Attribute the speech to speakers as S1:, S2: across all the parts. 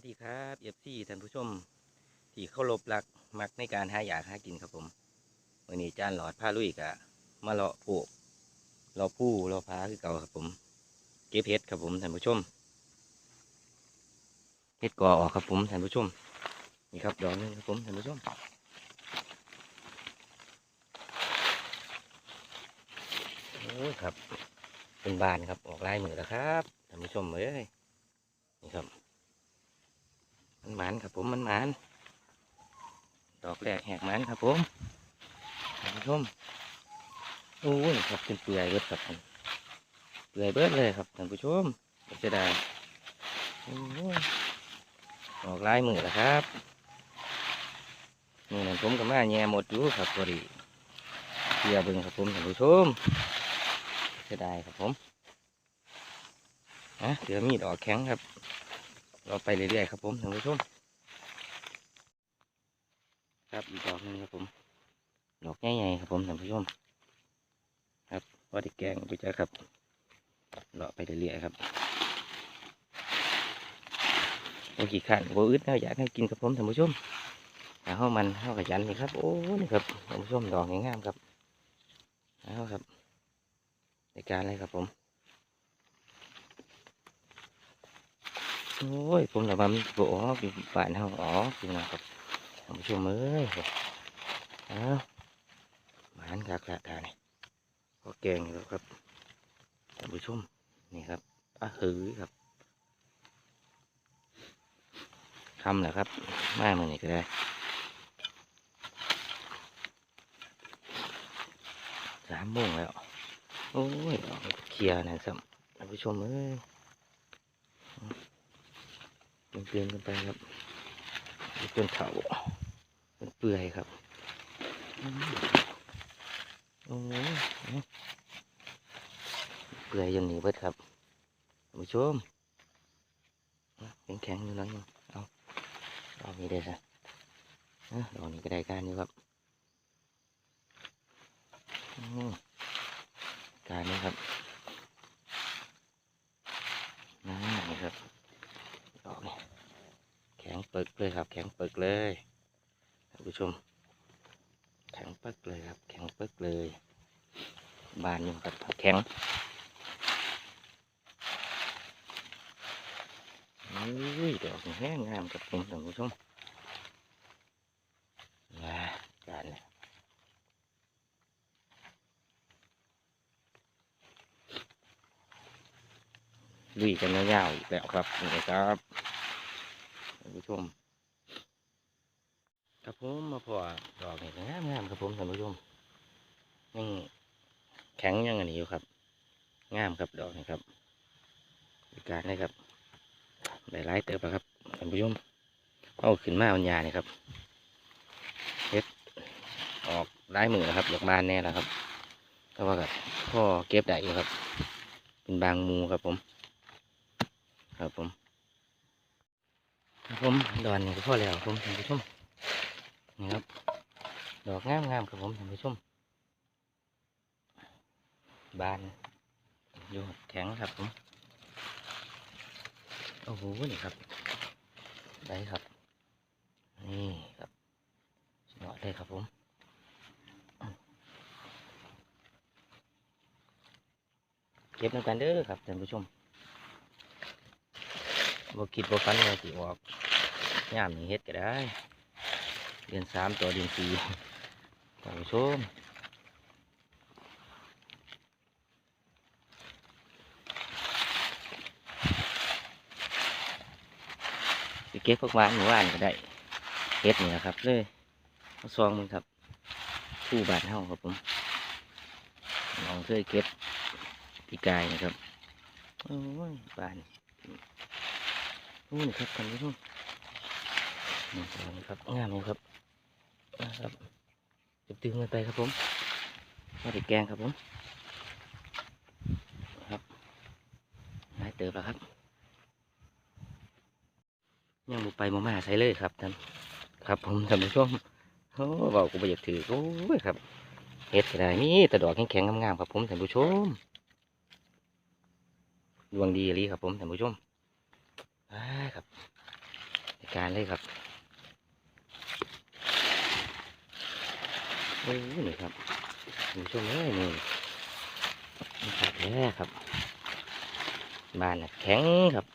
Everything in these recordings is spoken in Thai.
S1: วัสดีครับเอฟซีท่านผู้ชม ที่เคารพรักมักในการหาอยากหากินครับผมวันนี้จานหลอดผ้าลุยกะมาเลาะปลูกเลาะผู้เลาะพ้าคือเก่าครับผม เก็บเห็ดครับผมท่านผู้ชมเห็ดกอออกครับผมท่านผู้ชมนี่ครับดอกนึงครับผมท่านผู้ชมโอ้ยครับ เป็นบานครับออกลายมือแล้วครับท่านผู้ชมเอ้ยนี่ครับ มันหมานครับผมมันหมานดอกแรกแหกหมานครับผมท่านผู้ชมโอ้ยครับเป็นเปลือยเบิดครับผมเปลือยเบิดเลยครับท่านผู้ชมจะได้โอ้ยออกลายมือแล้วครับนี่นั่นผมกับมาแย่หมดอยู่ครับพอดีเกียร์บึงครับผมท่านผู้ชมจะได้ครับผมอะเดี๋ยวมีดอกแข็งครับ เราไปเรื่อยๆครับผมท่านผู้ชมครับอีกดอกนึงครับผมดอกใหญ่ๆครับผมท่านผู้ชมครับว่าที่แกงไปจ้ะครับเลาะไปเรื่อยๆครับโอ้ขี้ขันโอ้อึดเนาอยากให้กินครับผมท่านผู้ชมหาข้าวมันข้าวขยันนี่ครับโอ้นี่ครับท่านผู้ชมดอกงามๆครับเอาครับในการอะไรครับผม โอ้ยผมระบำโบออกอยู่บ้านเฮาอ๋อพี่น้องครับท่านผู้ชมเอ้ยเอาหมานคักละทานี่ก็แกงแล้วครับท่านผู้ชมนี่ครับอะหือครับคำแหละครับมาเมือนี้ก็ได้สามโมงแล้ว โอ้ยเคลียร์นะสัมท่านผู้ชมเอ้ย เปลี่ยนกันไปครับจนเถาเป็นเปื่อยครับโอ้ยเปื่อยจนหนีเบิดครับท่านผู้ชมแข็งแข็งๆอยู่น้อยหนึงเอาดอกนี้ได้สิเอ้อดอกนี้ก็ได้การอยู่ครับการนี้ครับนั่นนี่ครับ ปึกเลยครับ แข็งปึกเลยท่านผู้ชม แข็งปึกเลยครับ แข็งปึกเลย บานยู่ครับแข็งอุ้ยดอกนี่แห้งงามครับผมท่านผู้ชมว้าการเลยลุยกันยาวๆอีกแล้วครับนี่ครับ ท่านผู้ชมครับผมมาพอดอกนี่งามงามๆครับผมท่านผู้ชมยังแข็งยังอันนี้อยู่ครับ งามครับดอกนี่ครับบริการเลยครับได้หลายเติบแล้วครับท่านผู้ชมเอาขึ้นมาอันยานี่ครับเฮ็ดออกหลายมือแล้วครับดอกบานแน่แล้วครับแต่ว่ากับพ่อเก็บได้อยู่ครับ เป็นบางมูครับผม ครับผม ผมดอนนี่ก็พอแล้วครับผมท่านผู้ชมนี่ครับดอกงามงามๆครับผมท่านผู้ชมบานอยู่แข็งครับผมโอ้โหนี่ครับได้ครับนี่ครับสุดยอดเลยครับผมเก็บน้ำกันเด้อครับท่านผู้ชม บ่คิดบ่ฝันว่าสิออกยามนี้เฮ็ดก็ได้ เดือนสามต่อเดือนสี่ท่านผู้ชมไปเก็บพวกบ้านหมู่บ้านก็ได้เฮ็ดนี่แหละครับเลยเอาซองมึงครับผู้บ้านเฮาครับผมลองเคยเก็บปีกายนะครับโอ้ยบ้าน นี่ครับท่านผู้ชมนี่ครับงามครับนะครับจะตึงมันไปครับผมมาติดแกงครับผมครับนายเติบแล้วครับยังบุไปมามาใส่เลยครับท่านครับผมท่านผู้ชมโอ้บอกกูไปอยากถือโอ้ยครับเห็ดก็ได้นี่แต่ดอกแข็งๆงามๆครับผมท่านผู้ชมดวงดีอีหลีครับผมท่านผู้ชม อ้าครับการเลยครับโอ้ยนี่ครับคุณผู้ชมเอ้ยนี่นี่ครับแท้ครับบ้านแข็งครับ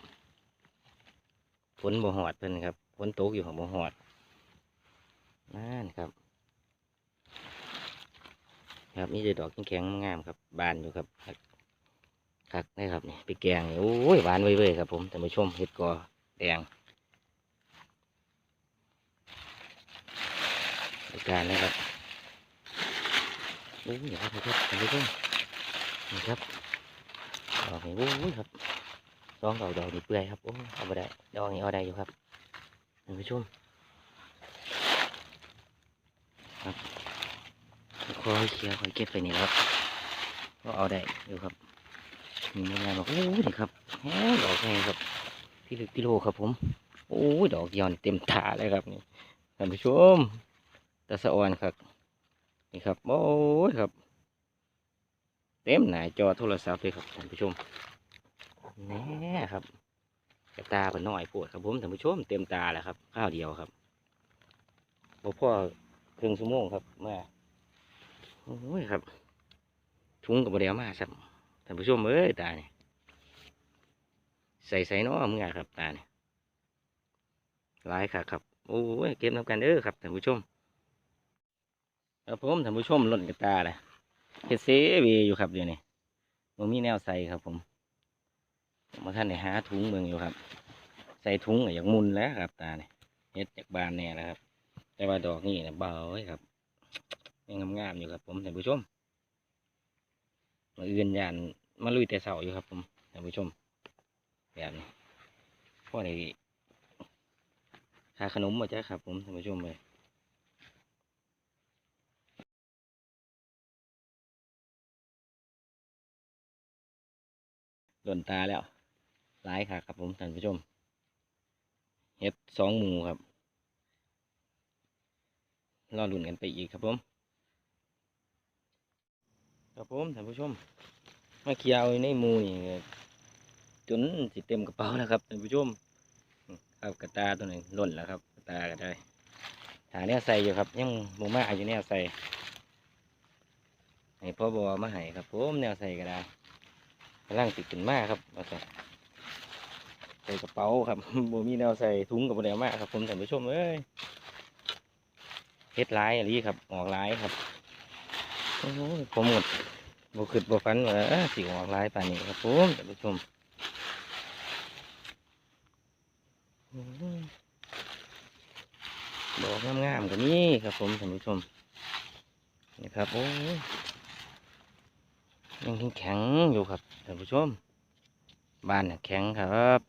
S1: ฝนบ่หอดเพิ่นครับฝนตกอยู่ของบ่หอดนั่นครับ ครับนี่จะดอกแข็งๆงามครับบานอยู่ครับ คักนี่ครับนี่ไปแกงนี่โอ้ยหวานเว้ยๆครับผมท่านผู้ชมเห็ดกอแดงในการนะครับโอ้ยครับครับท่านผู้ชมนี่ครับดอกนี่โอ้ยครับสองดอกดอกนี่เปื่อยครับโอ้ยเอาไปได้ดอกนี่เอาได้อยู่ครับท่านผู้ชมครับคอยเคลียร์คอยเก็บไปนี่แล้วก็เอาได้อยู่ครับ มีเงินงานบอกโอ้ยครับแหมดอกไงครับพี่ลึกพี่โลครับผมโอ้ยดอกเดียวนี่เต็มถาเลยครับนี่ท่านผู้ชมตะสะออนครับนี่ครับโอ้ยครับ เต็มหน้าจอโทรศัพท์เลยครับท่านผู้ชมแน่ครับกระตาเป็นน้อยปวดครับผมท่านผู้ชมเต็มตาแล้วครับข้าวเดียวครับบ่พ่อครึ่งชั่วโมงครับเมื่อโอ้ยครับถุงกับบเดียวมาครับ ท่านผู้ชมเอ้ยตาเนี่ยใส่ใส่น้อมึงอะครับตาเนี่ยหลายค่ะครับโอ้ยเก็บน้ำกันเด้อครับท่านผู้ชมครับผมท่านผู้ชมหล่นกับตาเลยเฮ็ดเซเวอยู่ครับเดี๋ยวนี้ผมมีแนวใส่ครับ ผมมาท่านได้หาถุงเมืองอยู่ครับ ใส่ถุงอย่ากมุนแล้วครับ ตาเนี่ยเฮ็ดจากบานแน่แล้วครับ แต่ว่าดอกนี่เนี่ยเบาไว้ครับยังงามๆอยู่ครับผมท่านผู้ชม มาเอื่นยานมาลุยแต่เสาอยู่ครับผมท่านผู้ชมแบบนี้พวกนี้หาขนมมาจ้ะครับผมท่านผู้ชมเลยโดนตาแล้วหลายค่ะครับผมท่านผู้ชมเฮ็ดสองหมูครับรอหลุ่นกันไปอีกครับผม ครับผมท่านผู้ชมมาเคียวในมูนี่จนสิเต็มกระเป๋าแล้วครับท่านผู้ชมครับกระตาตัวนี้หล่นแล้วครับกระตาก็ได้หาเนี่ยใส่อยู่ครับ ยังหมูมาอยู่เนี่ยใส่ให้พ่อบอมาให้ครับผมแนวใส่ก็ได้กำลังติดขึ้นมากครับมาใส่ใส่กระเป๋าครับบ่มีแนวใส่ถุงกับบ่ได้เอามาครับผมท่านผู้ชมเอ้ยเฮ็ดหลายอะไรครับออกหลายครับ ผมหมดบขึ้นบฟันว่าสิออกลายป่านนี้ครับผมท่านผู้ชมโอ้ยดอกงามๆก็มีครับผมท่านผู้ชมนี่ครับโอ้ยยังแข็งอยู่ครับท่านผู้ชมบ้านแข็งครับ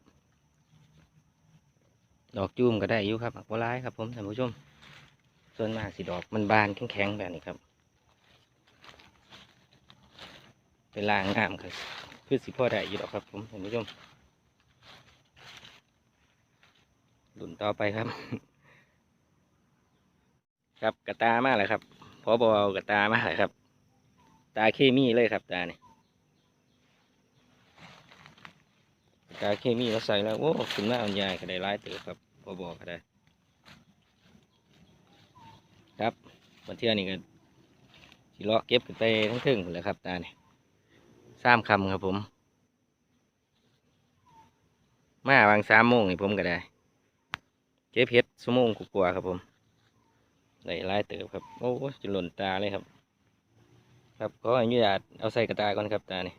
S1: ดอกจูมก็ได้อยู่ครับบัวร้ายครับผมท่านผู้ชม ส่วนมากสิดอกมันบานแข็งๆแบบนี้ครับ เป็นลางงามครับคือสิพ่อได้อยู่หรอกครับผมท่านผู้ชมหลุนต่อไปครับ ครับกระตามากเลยครับพอบอกระตามากเลยครับ ตาเคมีเลยครับ ตาเนี่ยตาเคมีมาใส่แล้วโอ้ขึ้นมาเอาใหญ่ก็ได้ร้ายเติบครับพอบอก็ได้ ครับวันเที่ยนี่ก็สิเลาะเก็บขึ้นไปทั้งทึ่งเลยครับตาเนี่ย สามคำครับผม มาวางสามโมงนี่ผมก็ได้ เก็บเพชรชั่วโมงกว่าครับผมได้หลายเติบครับ โอ้จะหล่นตาเลยครับ ครับขออนุญาตเอาใส่กระตาก่อนครับตานี่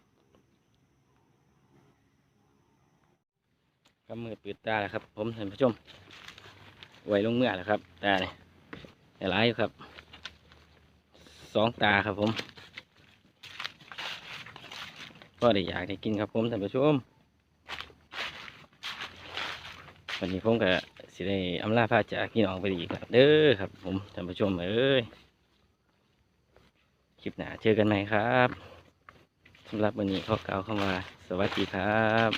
S1: ก็มือปิดตาแล้วครับ ผมท่านผู้ชมไว้ลงเมื่อแล้วครับ ตานี่ได้หลายครับสองตาครับผม ก็ได้อยากได้กินครับผมท่านผู้ชมวันนี้ผมก็สิได้อำลาพาจากพี่น้องไปอีกครับเด้อครับ ผมท่านผู้ชมเอ้ยคลิปหน้าเจอกันใหม่ครับสำหรับวันนี้ขอกล่าวคำว่าสวัสดีครับ